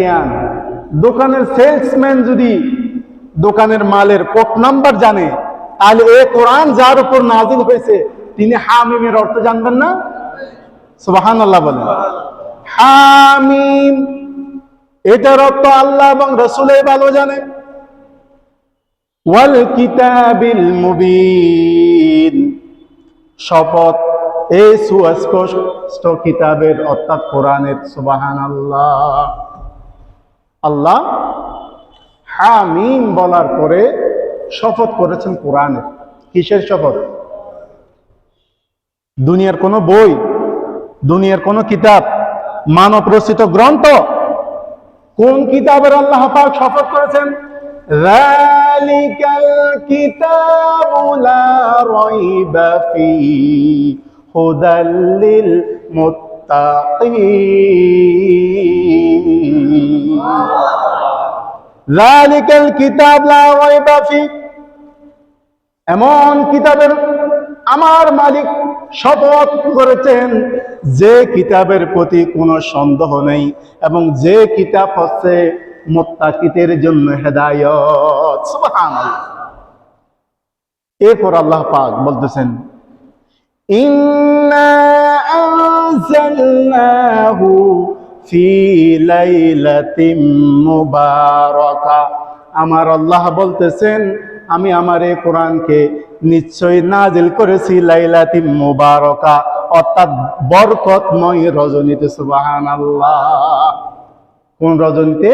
জ্ঞান দোকানের সেলসম্যান যদি দোকানের মালের কোট নাম্বার জানে, তাহলে এ কোরআন যার উপর নাজিল হয়েছে, তিনি হামিমের অর্থ জানবেন না? সুবাহান আল্লাহ বলেন। হামিম, এটার অর্থ আল্লাহ এবং রসুলে ভালো জানে। ওয়াল কিতাবিল মুবিন, শপথ, এই সুস্পষ্ট কিতাবের অর্থাৎ কোরআনের সুবাহান আল্লাহ আল্লাহ হামিম বলার পরে শপথ করেছেন কোরআনের কিসের শপথ দুনিয়ার কোনো বই দুনিয়ার কোনো কিতাব মানব রচিত গ্রন্থ কোন কিতাবের আল্লাহ পাক শপথ করেছেন ذلك الكتاب لا ريب فيه هدى للمتقين ذلك الكتاب لا ريب فيه এমন কিতাবের আমার মালিক শপথ করেছেন যে কিতাবের প্রতি কোনো সন্দেহ নেই এবং যে কিতাব হচ্ছে মোত্তাকিতের জন্য হেদায়ত সুবহানাল্লাহ এরপর আল্লাহ পাক বলতেছেন ইন্না আনজালনাহু ফি লাইলাতিন মুবারাকা আমার আল্লাহ বলতেছেন, আমি আমার এই কোরআনকে নিশ্চয় নাজিল করেছি লাইলাতিন মুবারাকা, অর্থাৎ বরকতময় রজনীতে, সুবহানাল্লাহ। কোন রজনীতে?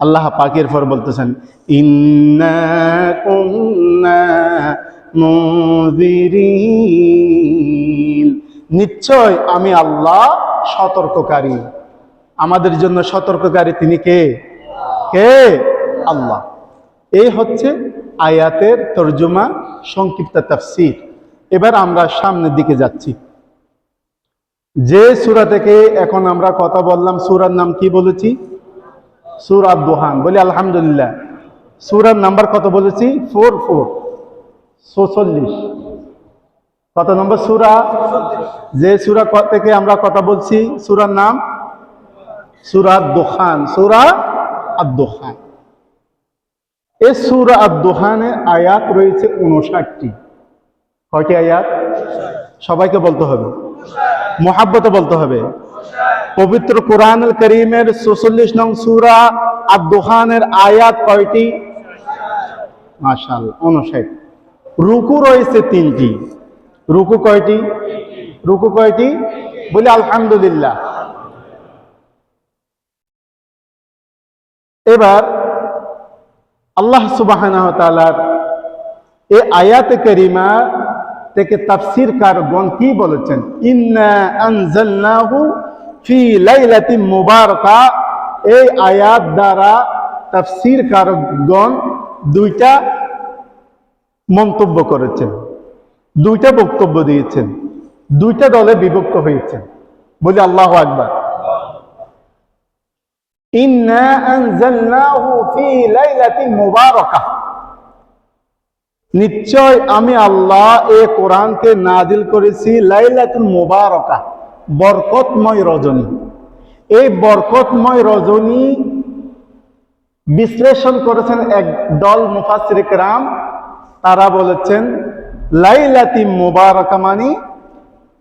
আল্লাহ পাকের পর বলতেছেন, ইন্না কুন্না মুযিরিন নিশ্চয় আমি আল্লাহ সতর্ককারী। আমাদের জন্য সতর্ককারী তিনি কে? কে? আল্লাহ। এই হচ্ছে আয়াতের তর্জমা, সংক্ষিপ্ত তাফসির। এবার আমরা সামনের দিকে যাচ্ছি। যে সুরা থেকে এখন আমরা কথা বললাম, সূরার নাম কি বলেছি? সুরা দোহান বলি আলহামদুলিল্লাহ। সুরার নাম্বার কত বলেছি? Four four. ছচল্লিশ কত নম্বর সুরা? যে সুরা থেকে আমরা কথা বলছি, সুরার নাম? সুরা দোহান সুরা আদোহান এই সুরা আদোহানের আয়াত রয়েছে উনষাটটি কয়টি আয়াত? সবাইকে বলতে হবে। মোহাব্বতে বলতে হবে। পবিত্র কোরআনুল করিমের চৌচল্লিশ নং সুরা আর দোহানের আয়াত কয়টি? মাশাল উনষাট রুকু রয়েছে তিনটি। রুকু কয়টি? রুকু কয়টি? বলি আলহামদুলিল্লাহ। এবার আল্লাহ সুবাহ এই আয়াতে করিমা থেকে তাফসির কারগণ কি বলেছেন? মুবারাকা। এই আয়াত দ্বারা তাফসির কারগণ দুইটা মন্তব্য করেছেন। দুইটা বক্তব্য দিয়েছেন। দুইটা দলে বিভক্ত হয়েছেন। বলি আল্লাহ আকবার। নিশ্চয় আমি আল্লাহ এ কোরআনকে নাজিল করেছি লাইলাতুল মুবারকা, বরকতময় রজনী। এই বরকতময় রজনী বিশ্লেষণ করেছেন এক দল মুফাসরিক রাম তারা বলেছেন লাইলাতি মুবারকা মানি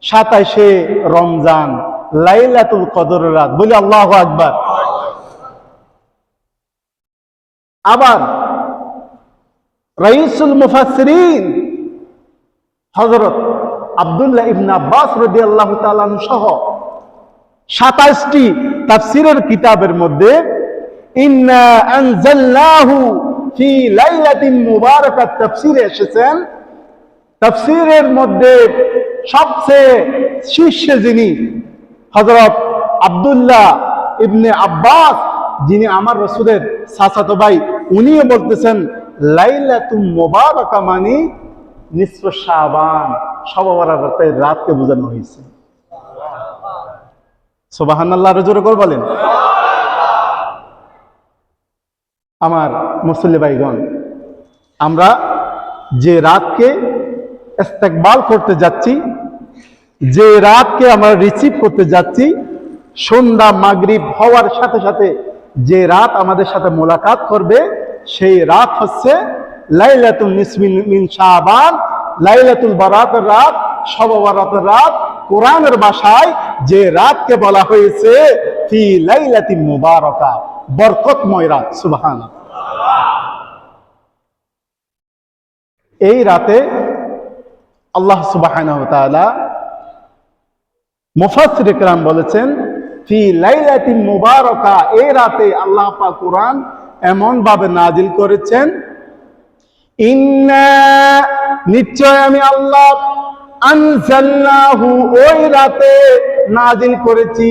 সাতাইশে রমজান, লাইলাতুল কদর রাত। বলি আল্লাহ আকবার। আবার রাইসুল মুফাসসিরিন, হযরত আব্দুল্লাহ ইবনে আব্বাস রাদিয়াল্লাহু তাআলা সহ 27টি তাফসীরের কিতাবের মধ্যে ইন্না আনজালনাহু ফি লাইলাতিন মুবারাকাত তাফসীরে এসেছেন তাফসীরের মধ্যে সবচেয়ে শীর্ষে যিনি হজরত আব্দুল্লাহ ইবনে আব্বাস, যিনি আমার রসুলের সাসাতো ভাই, উনিও বলতেছেন, লাইলাতুম মুবারাকা মানে নিসফ শাবান। সবাবরাতের রাতকে বোঝানো হয়েছে। সুবহানাল্লাহ জোরে করে বলেন। আমার মুসল্লি ভাইগণ, আমরা যে রাতকে ইস্তেকবাল করতে যাচ্ছি, যে রাতকে আমরা রিসিভ করতে যাচ্ছি, সন্ধ্যা, মাগরিব হওয়ার সাথে সাথে যে রাত আমাদের সাথে মোলাকাত করবে, সেই রাত হচ্ছে লাইলাতুল নিসমিন মিন শাবান, লাইলাতুল বারাতের রাত শব বারাতের রাত, কোরআনের ভাষায় যে রাতকে বলা হয়েছে, ফি লাইলাতিন মুবারকা, বরকতময় রাত, সুবহানাল্লাহ। এই রাতে আল্লাহ তাআলা মুফাসসির ইকরাম বলেছেন, ফি লাইলাতিন মুবারাকা এই রাতে আল্লাহ পাক কোরআন এমন ভাবে নাজিল করেছেন, ইন্না, নিশ্চয় আমি আল্লাহ আনজালনাহু ওই রাতে নাজিল করেছি,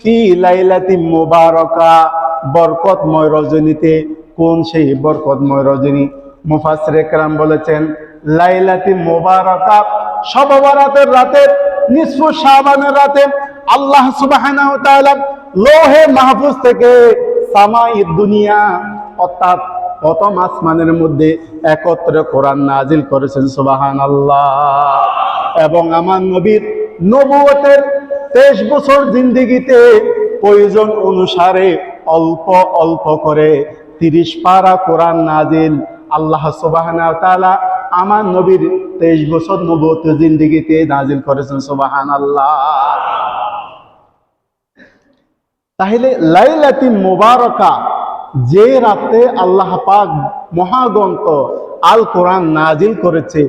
ফি লাইলাতিন মুবারাকা বরকতময় রজনীতে। কোন সেই বরকতময় রজনী? মুফাসসির ইকরাম বলেছেন লাইলাতি মুবারাকা শব বরাতের রাতে, নিসফ শাবানের রাতে, আল্লাহ তাআলা লোহে মাহফুজ থেকে সামাই দুনিয়া, অর্থাৎ প্রথম আসমানের মধ্যে একত্রে কোরআন নাজিল করেছেন সুবহানাল্লাহ। এবং আমার নবীর নবুয়তের তেইশ বছর জিন্দিগিতে প্রয়োজন অনুসারে অল্প অল্প করে তিরিশ পারা কোরআন নাজিল আল্লাহ সুবাহানা তাআলা আমার নবীর তেইশ বছর নবত জিন্দিগিতে নাজিল করেছেন সুবাহান আল্লাহ তাহলে লাইলাতি মুবারকা, যে রাতে আল্লাহ পাক মহাগ্রন্থ আল কোরআন নাজিল করেছে,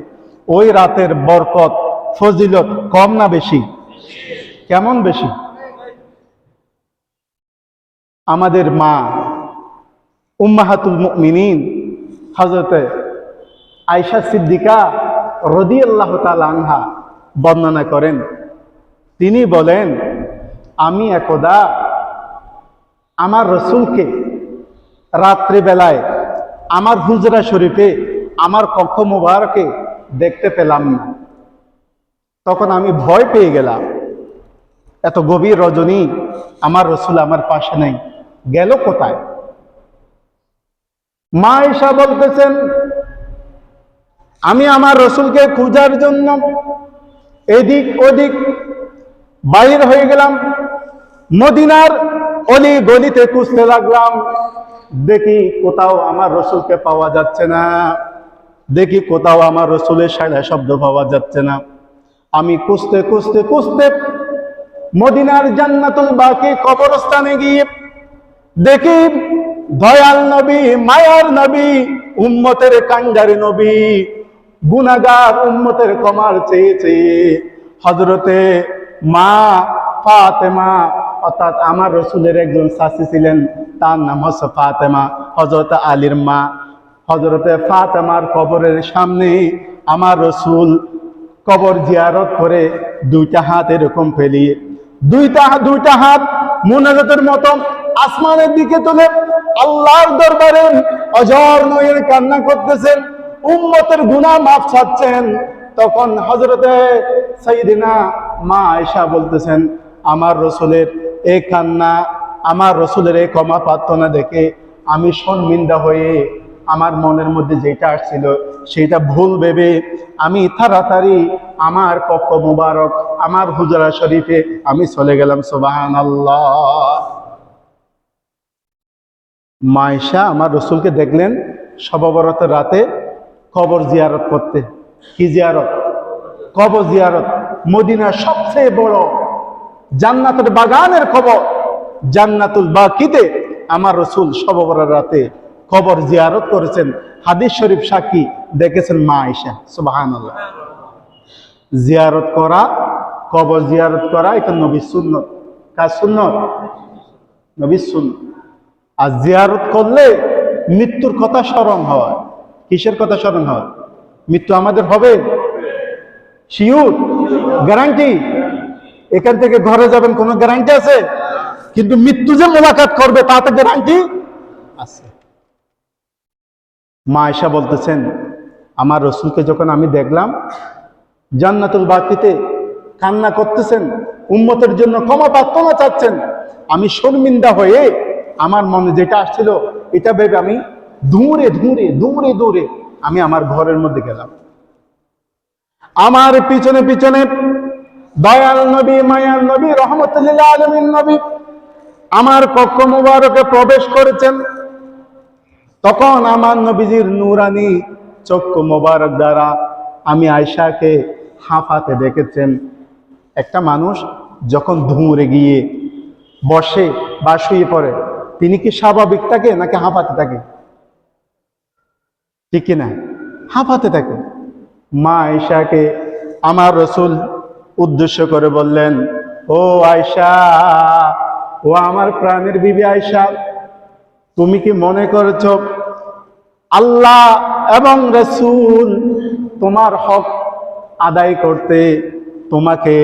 ওই রাতের বরকত, ফজিলত কম না বেশি? কেমন বেশি? আমাদের মা, উম্মাহাতুল মুমিনিন হজরতে আয়সা সিদ্দিকা রদি আল্লাহ আনহা বর্ণনা করেন। তিনি বলেন, আমি একদা আমার রসুলকে রাত্রিবেলায় আমার হুজরা শরীফে আমার কক্ষ মুবারকে দেখতে পেলাম না। তখন আমি ভয় পেয়ে গেলাম। এত গভীর রজনী আমার রসুল আমার পাশে নেই। গেল কোথায়? মা ঈশা বলতেছেন আমি আমার রসুলকে খোঁজার জন্য এদিক ওদিক বাইর হয়ে গেলাম। মদিনার অলি গলিতে খুঁজতে লাগলাম। দেখি কোথাও আমার রসুলকে পাওয়া যাচ্ছে না। দেখি কোথাও আমার রসুলের সাড়া শব্দ পাওয়া যাচ্ছে না। আমি খুঁজতে খুঁজতে খুঁজতে মদিনার জান্নাতুল বাকি কবরস্থানে গিয়ে দেখি দয়াল নবী, মায়ার নবী, উম্মতের কাঙ্গারি নবী গুনাগার উম্মতের কমার চেয়ে চেয়ে হজরতে মা ফাতেমা, অর্থাৎ আমার রসুলের একজন শাশি ছিলেন, তার নাম হচ্ছে ফাতেমা হজরত আলীর মা। হজরতে ফাতেমার কবরের সামনে আমার রসুল কবর জিয়ারত করে দুইটা হাত এরকম ফেলিয়ে, দুইটা দুইটা হাত মোনাজাতের মতো আসমানের দিকে তুলে আল্লাহর দরবারে অজর নয়ের কান্না করতেছেন। উম্মতের গুনাহ মাফ চাচ্ছেন, তখন হজরতে সাইদিনা মা আয়সা বলতেছেন, আমার রসুলের এই কান্না, আমার রসুলের এই ক্ষমা প্রার্থনা দেখে আমি শর্মিন্দা হয়ে আমার মনের মধ্যে যেটা আসছিল, সেটা ভুল ভেবে আমি তাড়াতাড়ি আমার কক্ষ মুবারক আমার হুজরা শরীফে আমি চলে গেলাম সোবাহান মাইশা আমার রসুলকে দেখলেন সববরতের রাতে কবর জিয়ারত করতে। কি জিয়ারত? কবর জিয়ারত। মদিনার সবচেয়ে বড় জান্নাতের বাগানের খবর জান্নাতুল বাকিতে আমার রসুল সববরের রাতে কবর জিয়ারত করেছেন। হাদিস শরীফ সাকি দেখেছেন মা আয়সা সুবাহান জিয়ারত করা, কবর জিয়ারত করা, এটা নবী সুন্নত। কাজ সুন্নত? নবী সুন্নত। আর জিয়ারত করলে মৃত্যুর কথা স্মরণ হয়। কিসের কথা স্মরণ হয়? মৃত্যু আমাদের হবে? Sure guarantee? এখান থেকে ঘরে যাবেন, কোনো গ্যারান্টি আছে? কিন্তু মৃত্যু যে মোলাকাত করবে, তাতে গ্যারান্টি আছে। মা এসা বলতেছেন, আমার রসুলকে যখন আমি দেখলাম, জান্নাতুল বাতিতে কান্না করতেছেন, উম্মতের জন্য ক্ষমা প্রার্থনা চাচ্ছেন, আমি শর্মিন্দা হয়ে আমার মনে যেটা আসছিল, এটা ভেবে আমি দূরে দূরে দূরে দূরে আমি আমার ঘরের মধ্যে গেলাম। আমার পিছনে পিছনে দয়াল নবী, মায়াল নবী রহমতুল্লাহ আলমিন নবী আমার কক্ষ মুবারকে প্রবেশ করেছেন। তখন আমার নবীজির নুরানি চক্ষু মোবারক দ্বারা আমি আয়সাকে হাঁফাতে দেখেছেন। একটা মানুষ যখন ধুঁড়ে গিয়ে বসে বা শুয়ে পড়ে, তিনি কি স্বাভাবিক থাকে নাকি হাঁপাতে থাকে? ঠিক কিনা হাঁপাতে থাকে। মা আয়সাকে আমার রসুল উদ্দেশ্য করে বললেন, ও আয়সা ও আমার প্রাণের বিবি আয়সা তুমি কি মনে করেছ আল্লাহ এবং রসুল তোমার হক আদায় করতে তোমাকে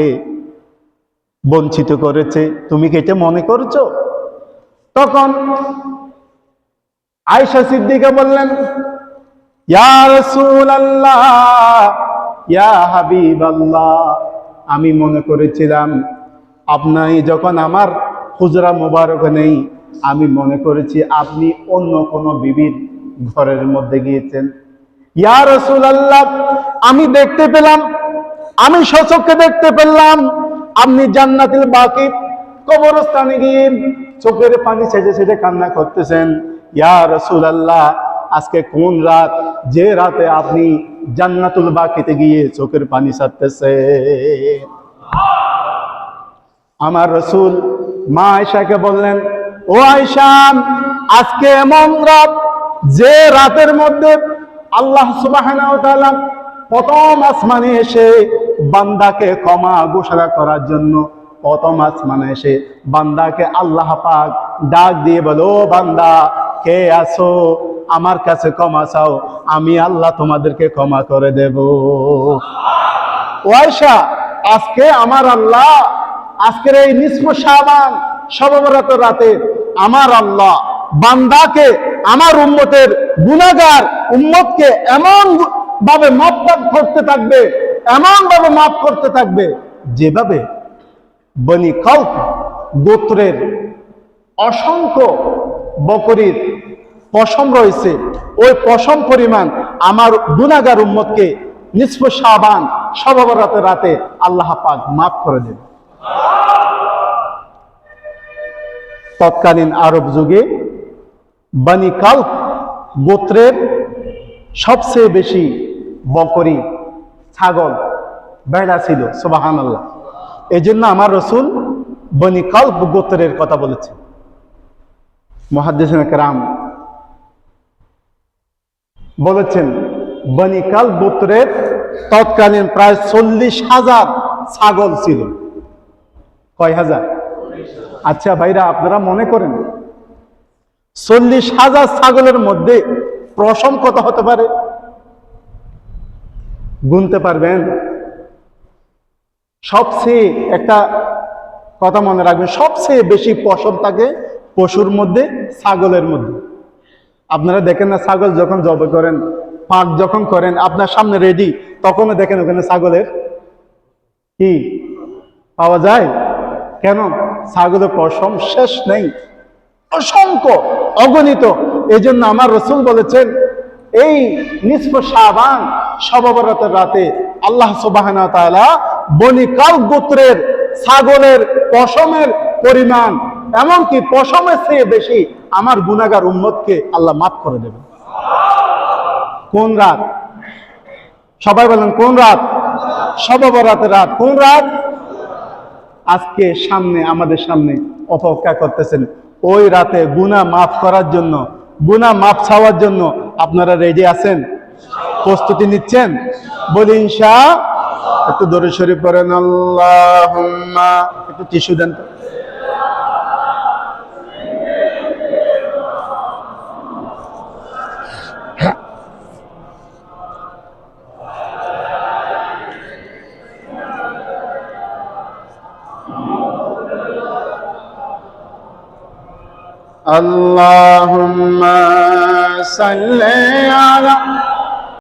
বঞ্চিত করেছে? তুমি কি এটা মনে করছ? তখন আয়সা সিদ্দিকে বললেন ইয়া রসুল আল্লাহ ইয়া হাবিব আল্লাহ আমি মনে করেছিলাম আপনি যখন আমার হুজরা মোবারক নেই, আমি মনে করেছি আপনি অন্য কোন বিবির ঘরের মধ্যে গিয়েছেন। ইয়া আল্লাহ আমি দেখতে পেলাম, আমি সচককে দেখতে পেলাম, আপনি জান্নাতিল বাকি কবরস্থানে গিয়ে চোখের পানি ছেড়ে ছেড়ে কান্না করতেছেন। ইয়া রসুল আল্লাহ আজকে কোন রাত যে রাতে আপনি জান্নাতুল বাকিতে গিয়ে চোখের পানি সারতেছে আমার রসুল মা আয়সাকে বললেন, ও আয়সা আজকে এমন রাত যে রাতের মধ্যে আল্লাহ সুবাহ প্রথম আসমানে এসে বান্দাকে ক্ষমা ঘোষণা করার জন্য প্রথম আসমানে এসে বান্দাকে আল্লাহ পাক ডাক দিয়ে বলো বান্দা, কে আসো আমার কাছে ক্ষমা চাও, আমি আল্লাহ তোমাদেরকে ক্ষমা করে দেব। ওয়াইশা, আজকে আমার আল্লাহ, আজকের এই নিষ্প সাবান সববরত রাতে আমার আল্লাহ বান্দাকে, আমার উম্মতের গুণাগার উম্মতকে এমন ভাবে মাপ করতে থাকবে এমন ভাবে মাফ করতে থাকবে, যেভাবে বনি কল্প গোত্রের অসংখ্য বকরির পশম রয়েছে। ওই পশম পরিমাণ আমার গুনাগার উম্মতকে নিষ্প সাবান সবাবরাতে রাতে আল্লাহ পাক মাফ করে দেন। তৎকালীন আরব যুগে বানি কাল্প গোত্রের সবচেয়ে বেশি বকরি, ছাগল বেড়া ছিল সোবাহান আল্লাহ এই জন্য আমার রসুল বনি কাল্প গোত্রের কথা বলেছে মহাদ্দেশ রাম বলেছেন বনিকাল গোত্রের তৎকালীন প্রায় চল্লিশ হাজার ছাগল ছিল। কয় হাজার? আচ্ছা ভাইরা, আপনারা মনে করেন, চল্লিশ হাজার ছাগলের মধ্যে প্রসম কত হতে পারে? গুনতে পারবেন? সবচেয়ে একটা কথা মনে রাখবেন, সবচেয়ে বেশি পশম থাকে পশুর মধ্যে, ছাগলের মধ্যে। আপনারা দেখেন না ছাগল যখন জব করেন, পাক যখন করেন, আপনার সামনে রেডি তখনও দেখেন ওখানে ছাগলের কি? পাওয়া যায়? কেন? ছাগলের পশম শেষ নেই। অসংখ্য, অগণিত। এই জন্য আমার রসুল বলেছেন, এই নিষ্প সাবান সবাবরতের রাতে আল্লাহ সুবাহানা তাআলা বনি গোত্রের ছাগলের পশমের পরিমাণ, এমনকি পশমের চেয়ে বেশি আমার গুনাগার উম্মতকে আল্লাহ মাফ করে দেবেন। কোন রাত? সবাই বলেন, কোন রাত? সবাবরাতের রাত। কোন রাত? আজকে সামনে, আমাদের সামনে অপেক্ষা করতেছেন। ওই রাতে গুনা মাফ করার জন্য গুনা মাফ ছাওয়ার জন্য আপনারা রেডি আছেন? প্রস্তুতি নিচ্ছেন? বলি ইনশা, একটু দরে শরীফ করেন আল্লাহ একটু টিস্যু দেন তো। اللهم صل على